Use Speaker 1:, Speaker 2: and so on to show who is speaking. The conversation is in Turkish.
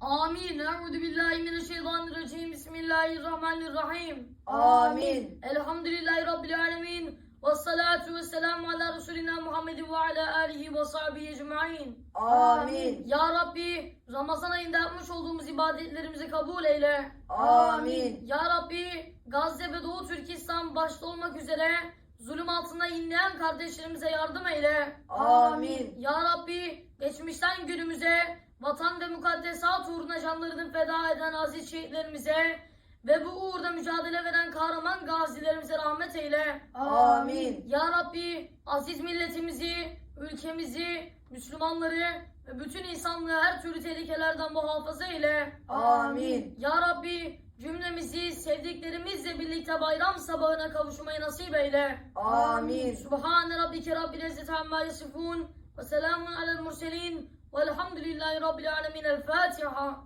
Speaker 1: Amin. Euzu billahi mineşşeytanirracim. Bismillahirrahmanirrahim.
Speaker 2: Amin.
Speaker 1: Elhamdülillahi rabbil alamin. Ve salatu ve selamu ala Resulina Muhammedin ve ala alihi ve sahbihi ecmaîn.
Speaker 2: Amin.
Speaker 1: Ya Rabbi Ramazan ayında yapmış olduğumuz ibadetlerimizi kabul eyle.
Speaker 2: Amin.
Speaker 1: Ya Rabbi Gazze ve Doğu Türkistan başta olmak üzere zulüm altında inleyen kardeşlerimize yardım eyle.
Speaker 2: Amin.
Speaker 1: Ya Rabbi geçmişten günümüze vatan ve mukaddesat uğruna canlarını feda eden aziz şehitlerimize ve bu uğurda mücadele veren kahraman gazilerimize rahmet eyle.
Speaker 2: Amin.
Speaker 1: Ya Rabbi aziz milletimizi, ülkemizi, Müslümanları ve bütün insanlığı her türlü tehlikelerden muhafaza eyle.
Speaker 2: Amin.
Speaker 1: Ya Rabbi cümlemizi sevdiklerimizle birlikte bayram sabahına kavuşmayı nasip eyle.
Speaker 2: Amin.
Speaker 1: Subhane rabbike rabbil izzeti amma yasifun ve selamun alel murselin velhamdülillahi rabbil alemin. El Fatiha.